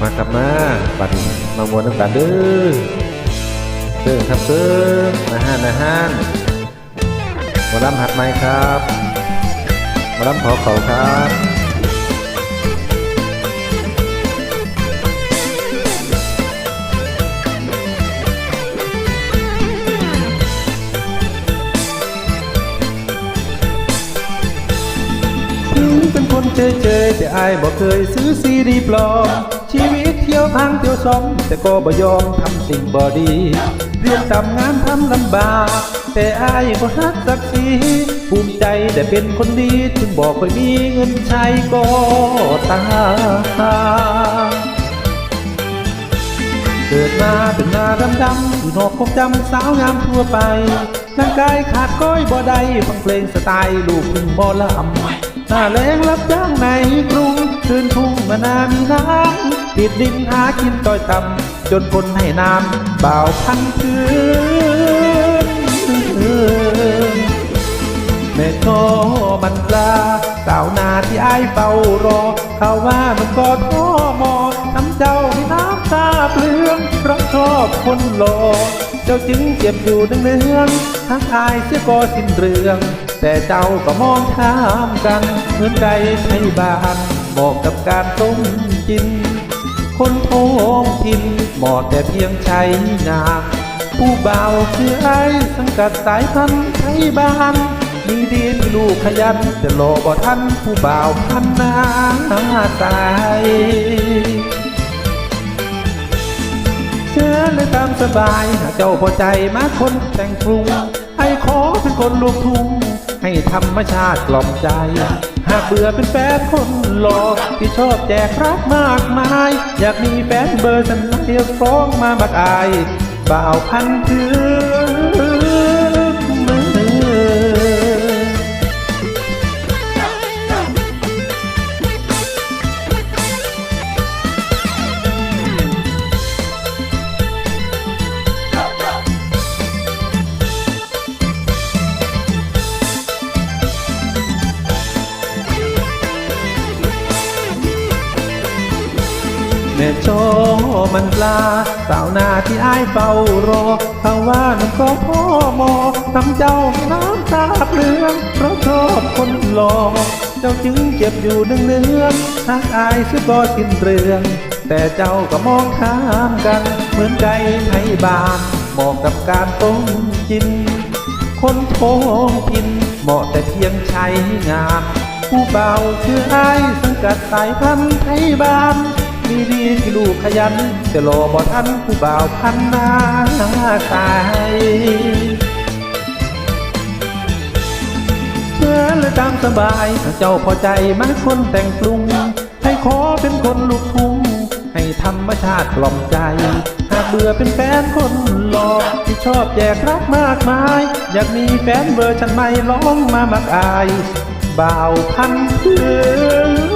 มากลับมาบัดนี้มามวนน้ำกันเด้อเด้อครับเด้อนะฮะนะฮะหมาลำหัดไม้ครับมาลำขอเขาครับถึงเป็นคนเจยเจยแต่อายบอกเคยซื้อซีดีปลอม ยวทางเที่ยวซอมแต่ก็บ่ยอมทำสิ่งบ่ดี เรียนทำงานทำลำบาก แต่อายก็ฮักสักสีภูมิใจแต่เป็นคนดีถึงบอกเคยมีเงินใช้ก็ตามเกิดมาเป็นหน้าดำดำอยู่นอกคงจำสาวงามทั่วไปร่างกายขาดก้อยบ่ได้ฟังเพลงสไตล์ลูกทุ่งบ่ลำหน้าแรงรับจ้างในกรุงคืนทุ่งมานามีน้ำ ติดดินหากินต้อยต่ำจนคนให้น้ำบ่าวพันพื้นแม่ก็มันปลาสาวนาที่ไอ้ายเฝ้ารอ เขาว่ามันก็ท้อมอน้ำเจ้าให้น้ำตาเปลืองเพราะชอบคนหล่อเจ้าจึงเจ็บอยู่เนืองทั้งอายเสียก็สิ้นเรื่อง แต่เจ้าก็มองข้ามกัน เหมือนไก่ไทยบ้านบอกกับการต้มกิน คนท้งถิ่นเหมาะแต่เพียงใช้งาผู้เบาคือไอ้สังกัดสายพันธุ์ไทยบ้าน มีดีมีลูกขยันแต่รอบ่ทันผู้บ่าวพันนาตายเชิญเลยตามสบายหากเจ้าพอใจมาคนแต่งกรุงให้ขอเป็นคนลูกทุ่ง ให้ธรรมชาติกล่อมใจ หากเบื่อเป็นแฟนคนหลอกที่ชอบแจกรักมากมาย อยากมีแฟนเบอร์สันเดียฟ้องมาบักอายบ่าวพันถือ แม่โจมันปลาสาวนาที่อ้ายเฝ้ารอเขาว่ามันก็พ่อมอทำเจ้าให้น้ำตาเปลืองเพราะชอบคนหลอกเจ้าจึงเจ็บอยู่เนืองๆหากอายซื้อก็สิ้นเรื่องแต่เจ้าก็มองข้ามกัน เหมือนไก่ไทยบานเหมาะกับการต้มกิน คนท้งถิ่นเหมาะแต่เพียงใช้งานผู้เบาคือไอ้ายสังกัดสายพันธุ์ไทยบ้าน มีดีที่ลูกขยันจะรอบ่ทันผู้บ่าวพันนาตายเชิญเลยตามสบายถ้าเจ้าพอใจมาคนแต่งปรุง ให้ขอเป็นคนลูกทุ่งให้ธรรมชาติกล่อมใจ หากเบื่อเป็นแฟนคนหลอกที่ชอบแจกรักมากมาย อยากมีแฟนเวอร์ชันใหม่ร้องมามักอายบ่าวพันธุ์พื้น